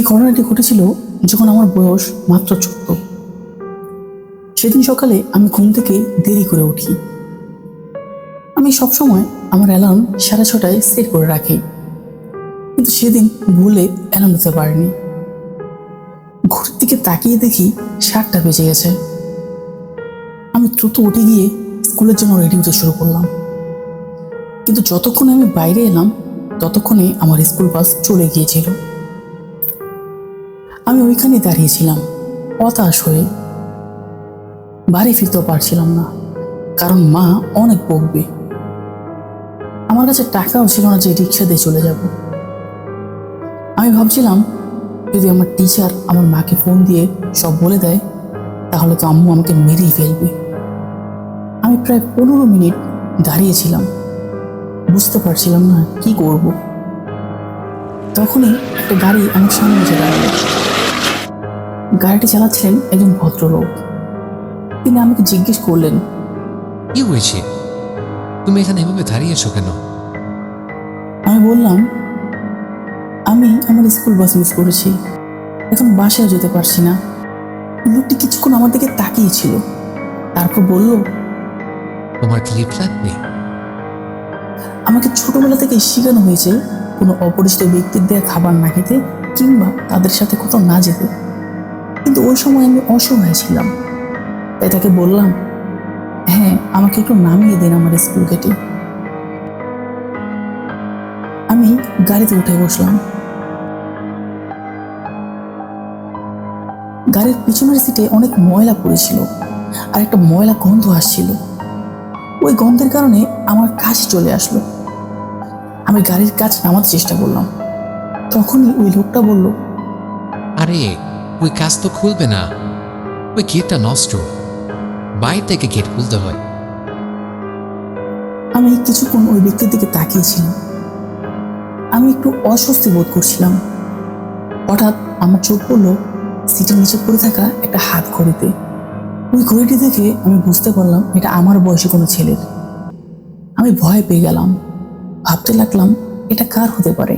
এই ঘটনাটি ঘটেছিল যখন আমার বয়স মাত্র চোদ্দ সেদিন সকালে আমি ঘুম থেকে দেরি করে উঠি। আমি সবসময় আমার অ্যালার্ম সাড়ে ছটায় সেট করে রাখি। কিন্তু সেদিন ভুলে অ্যালার্ম দিতে পারিনি। ঘড়ির দিকে তাকিয়ে দেখি সাতটা বেজে গেছে। আমি দ্রুত উঠে গিয়ে স্কুলের জন্য রেডি হতে শুরু করলাম। কিন্তু যতক্ষণে আমি বাইরে এলাম, ততক্ষণে আমার স্কুল বাস চলে গিয়েছিল। আমি ওইখানে দাঁড়িয়েছিলাম, হতাশ হয়ে। বাড়ি ফিরতেও পারছিলাম না, কারণ মা অনেক বকবে। আমার কাছে টাকাও ছিল না যে রিক্সা দিয়ে চলে যাব। আমি ভাবছিলাম, যদি আমার টিচার আমার মাকে ফোন দিয়ে সব বলে দেয়, তাহলে তো আম্মু আমাকে মেরেই ফেলবে। আমি প্রায় পনেরো মিনিট দাঁড়িয়েছিলাম, বুঝতে পারছিলাম না কি করব। তখনই একটা গাড়ি আমার সামনে এসে দাঁড়াল। গাড়িটি চালাচ্ছিলেন একজন ভদ্রলোক। তিনি আমাকে জিজ্ঞেস করলেন কি হয়েছে? তুমি এখানে এভাবে দাঁড়িয়েছো কেন? আমি বললাম আমি আমার স্কুল বাস মিস করেছি। এখন বাসায় যেতে পারছি না। লোকটি কিছুক্ষণ আমার দিকে তাকিয়েছিল তারপর বলল তোমার ক্লিপ লাগবে আমাকে ছোটবেলা থেকে শেখানো হয়েছে কোনো অপরিচিত ব্যক্তির দেয়া খাবার না খেতে কিংবা তাদের সাথে কোথাও না যেতে। কিন্তু ওই সময় আমি অসহায় ছিলাম। তাই তাকে বললাম হ্যাঁ আমাকে একটু নামিয়ে দিন আমার স্কুল গেটে। আমি গাড়িতে উঠে বসলাম। গাড়ির পিছনের সিটে অনেক ময়লা পড়েছিল আর একটা ময়লা গন্ধ আসছিল। ওই গন্ধের কারণে আমার কাছে চলে আসলো। আমি গাড়ির কাজ নামাতে চেষ্টা করলাম। তখনই ওই লোকটা বলল, আরে ওই কাজ তো খুলবে না। ওই গেটটা নষ্ট। বাইরে থেকে গেট খুলতে হয়। আমি কিছুক্ষণ ওই ব্যক্তির দিকে তাকিয়েছিলাম। আমি একটু অস্বস্তি বোধ করছিলাম। হঠাৎ আমার চোখ পড়ল সিটের নিচে পড়ে থাকা একটা হাত ঘড়িতে। ওই ঘড়িটি দেখে আমি বুঝতে পারলাম এটা আমার বয়সী কোনো ছেলের। আমি ভয় পেয়ে গেলাম। ভাবতে লাগলাম এটা কার হতে পারে?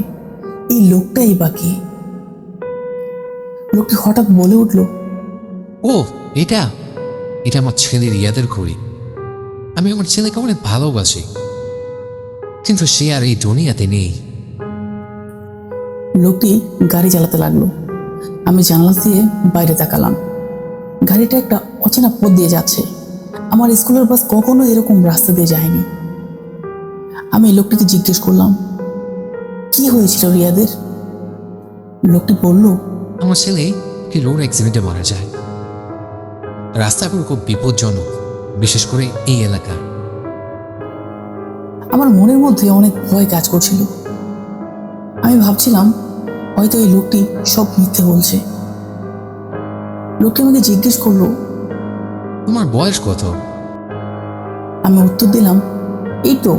এই লোকটাই বা কে? লোকটি হঠাৎ বলে উঠল ও এটা? এটা আমার ছেলের ইয়াদের ঘড়ি। আমি আমার ছেলেকে অনেক ভালোবাসি। কিন্তু সে আর এই দুনিয়াতে নেই। লোকটি গাড়ি চালাতে লাগল। আমি জানলা দিয়ে বাইরে তাকালাম। গাড়িটা একটা অচেনা পথ দিয়ে যাচ্ছে। আমার স্কুলের বাস কখনো এরকম রাস্তা দিয়ে যায়নি। আমি লোকটিকে জিজ্ঞেস করলাম কি হয়েছিল রিয়াদের? লোকটি বলল আমার ছেলে কি রোড অ্যাক্সিডেন্টে মারা যায়? রাস্তাগুলো খুব বিপজ্জনক বিশেষ করে এই এলাকা আমার মনের মধ্যে অনেক ভয় কাজ করছিল। আমি ভাবছিলাম হয়তো এই লোকটি সব মিথ্যে বলছে। লোকটি আমাকে জিজ্ঞেস করল তোমার বয়স কত? আমি উত্তর দিলাম এই তো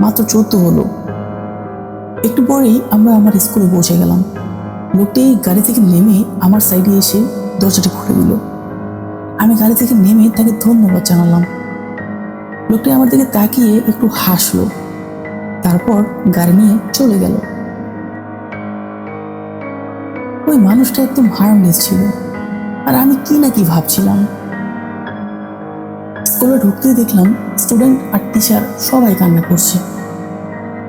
মাত্র চোদ্দ হলো। একটু পরেই আমরা আমার স্কুলে পৌঁছে গেলাম। লোকটি গাড়ি থেকে নেমে আমার সাইডে এসে দরজাটা খুলে দিল। আমি গাড়ি থেকে নেমে তাকে ধন্যবাদ জানালাম। লোকটি আমার দিকে তাকিয়ে একটু হাসলো। তারপর গাড়ি নিয়ে চলে গেল। ওই মানুষটা একদম হার্মলেস ছিল। আর আমি কি না কি ভাবছিলাম। স্কুলে ঢুকতে দেখলাম স্টুডেন্ট আর টিচার সবাই কান্না করছে।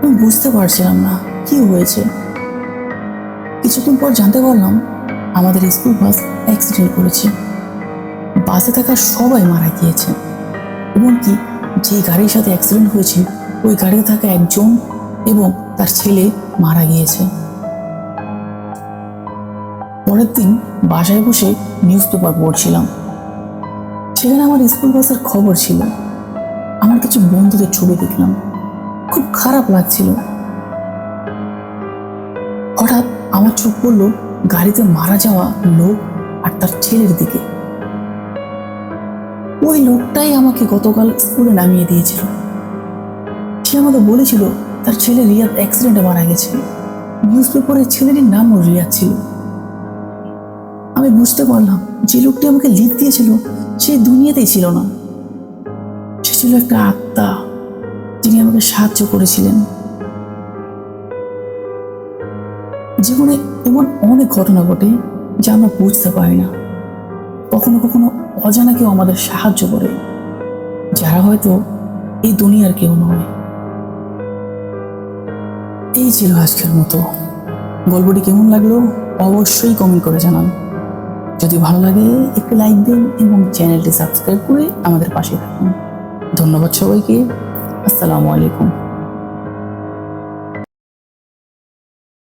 আমি বুঝতে পারছিলাম না কি হয়েছে। কিছুক্ষণ পর জানতে পারলাম আমাদের স্কুল বাস অ্যাক্সিডেন্ট করেছে। বাসে থাকা সবাই মারা গিয়েছে। এমনকি যে গাড়ির সাথে অ্যাক্সিডেন্ট হয়েছে, ওই গাড়িতে থাকা একজন এবং তার ছেলে মারা গিয়েছে। পরের দিন বাসায় বসে নিউজ পেপার পড়ছিলাম। সেখানে আমার স্কুল বাসের খবর ছিল। আমার কিছু বন্ধুদের ছবি দেখলাম। খুব খারাপ লাগছিল। হঠাৎ আমার চোখ পড়ল গাড়িতে মারা যাওয়া লোক আর তার ছেলের দিকে। ওই লোকটাই আমাকে গতকাল স্কুলে নামিয়ে দিয়েছিল। সে আমাকে বলেছিল, তার ছেলে রিয়াদ অ্যাক্সিডেন্টে মারা গেছে। নিউজ পেপারে ছেলেটির নামও রিয়াদ ছিল। আমি বুঝতে পারলাম, যে লোকটি আমাকে লিড দিয়েছিল, সে দুনিয়াতেই ছিল না। সে ছিল একটা আত্মা, যিনি আমাকে সাহায্য করেছিলেন। জীবনে এমন অনেক ঘটনা ঘটে যা আমরা বুঝতে পারি না। কখনো কখনো অজানা কেউ আমাদের সাহায্য করে, যারা হয়তো এই দুনিয়ার কেউ নয়। এই ছিল আজকের মতো। গল্পটি কেমন লাগল অবশ্যই কমেন্ট করে জানান। যদি ভালো লাগে, একটু লাইক দিন এবং চ্যানেলটি সাবস্ক্রাইব করে আমাদের পাশে থাকুন। ধন্যবাদ সবাইকে। আসসালামু আলাইকুম।